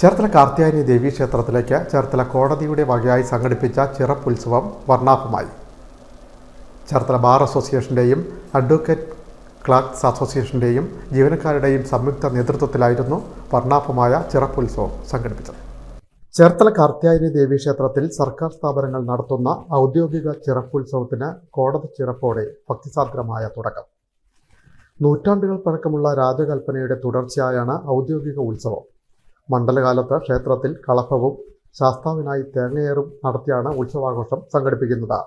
ചേർത്തല കാർത്തിയായനി ദേവി ക്ഷേത്രത്തിലേക്ക് ചേർത്തല കോടതിയുടെ വകയായി സംഘടിപ്പിച്ച ചിറപ്പുത്സവം വർണാഭമായി. ചേർത്തല ബാർ അസോസിയേഷന്റെയും അഡ്വക്കേറ്റ് ക്ലാർക്സ് അസോസിയേഷന്റെയും ജീവനക്കാരുടെയും സംയുക്ത നേതൃത്വത്തിലായിരുന്നു വർണാഭമായ ചിറപ്പുത്സവം സംഘടിപ്പിച്ചത്. ചേർത്തല കാർത്തിയായനി ദേവി ക്ഷേത്രത്തിൽ സർക്കാർ സ്ഥാപനങ്ങൾ നടത്തുന്ന ഔദ്യോഗിക ചിറപ്പുത്സവത്തിന് കോടതി ചിറപ്പോടെ ഭക്തിസാന്ദ്രമായ തുടക്കം. നൂറ്റാണ്ടുകൾ പഴക്കമുള്ള രാജകൽപ്പനയുടെ തുടർച്ചയായാണ് ഔദ്യോഗിക ഉത്സവം. മണ്ഡലകാലത്ത് ക്ഷേത്രത്തിൽ കളഭവും ശാസ്താവിനായി തേങ്ങയേറും നടത്തിയാണ് ഉത്സവാഘോഷം സംഘടിപ്പിക്കുന്നത്.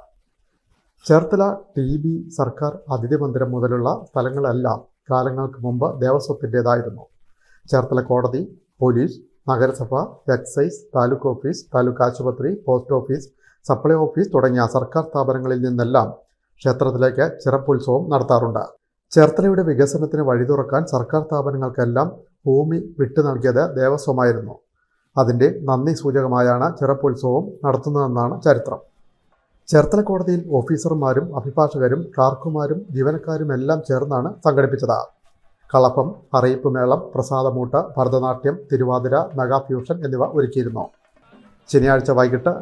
ചേർത്തല ടി ബി സർക്കാർ അതിഥി മന്ദിരം മുതലുള്ള സ്ഥലങ്ങളെല്ലാം കാലങ്ങൾക്ക് മുമ്പ് ദേവസ്വത്തിന്റെതായിരുന്നു. ചേർത്തല കോടതി പോലീസ് നഗരസഭ എക്സൈസ് താലൂക്ക് ഓഫീസ് താലൂക്ക് ആശുപത്രി പോസ്റ്റ് ഓഫീസ് സപ്ലൈ ഓഫീസ് തുടങ്ങിയ സർക്കാർ സ്ഥാപനങ്ങളിൽ നിന്നെല്ലാം ക്ഷേത്രത്തിലേക്ക് ചിറപ്പുത്സവം നടത്താറുണ്ട്. ചേർത്തലയുടെ വികസനത്തിന് വഴി തുറക്കാൻ സർക്കാർ സ്ഥാപനങ്ങൾക്കെല്ലാം ഭൂമി വിട്ടു നൽകിയത് ദേവസ്വമായിരുന്നു. അതിന്റെ നന്ദി സൂചകമായാണ് ചിറപ്പുത്സവം നടത്തുന്നതെന്നാണ് ചരിത്രം. ചേർത്തല കോടതിയിൽ ഓഫീസർമാരും അഭിഭാഷകരും ക്ലാർക്കുമാരും ജീവനക്കാരും എല്ലാം ചേർന്നാണ് സംഘടിപ്പിച്ചത്. കളപ്പം അറിയിപ്പ് മേളം പ്രസാദമൂട്ട് ഭരതനാട്യം തിരുവാതിര മെഗാഫ്യൂഷൻ എന്നിവ ഒരുക്കിയിരുന്നു. ശനിയാഴ്ച വൈകിട്ട്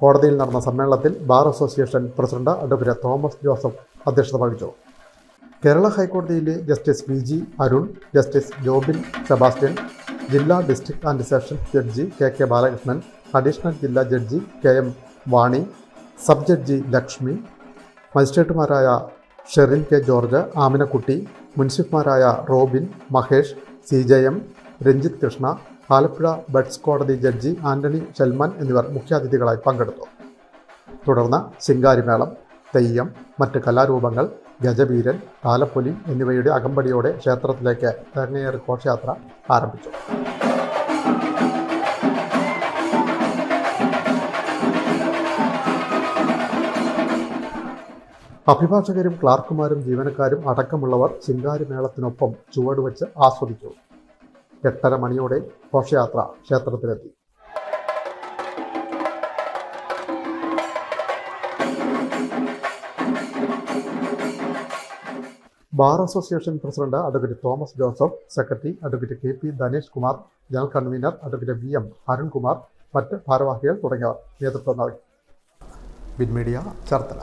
കോടതിയിൽ നടന്ന സമ്മേളനത്തിൽ bar association president advocate Thomas Joseph അധ്യക്ഷത വഹിച്ചു. കേരള ഹൈക്കോടതിയിലെ justice V G Arun justice Jobin Sebastian ജില്ലാ district and sessions judge K K Balakrishnan additional ജില്ലാ judge K M Vani sub judge Lakshmi മജിസ്ട്രേറ്റുമാരായ Sherin K George Aminakutty മുൻസിഫ്മാരായ Robin Mahesh C J M Ranjith Krishna Alappuzha BUDS കോടതി judge Antony Shelman എന്നിവർ മുഖ്യാതിഥികളായി പങ്കെടുത്തു. തുടർന്ന് ശിങ്കാരിമേളം തെയ്യം മറ്റ് കലാരൂപങ്ങൾ ഗജവീരൻ താലപ്പൊലി എന്നിവയുടെ അകമ്പടിയോടെ ക്ഷേത്രത്തിലേക്ക് തേങ്ങയേറ് ഘോഷയാത്ര ആരംഭിച്ചു. അഭിഭാഷകരും ക്ലാർക്കുമാരും ജീവനക്കാരും അടക്കമുള്ളവർ ശിങ്കാരിമേളത്തിനൊപ്പം ചുവടുവെച്ച് ആസ്വദിച്ചു. എട്ടര മണിയോടെ ഘോഷയാത്ര ക്ഷേത്രത്തിലെത്തി. Bar association president advocate Thomas Joseph secretary advocate K P Dhanesh Kumar general convener advocate V M Arunkumar മറ്റ് ഭാരവാഹികൾ തുടങ്ങിയവർ നേതൃത്വം നൽകി. മീഡിയ ചേർത്തല.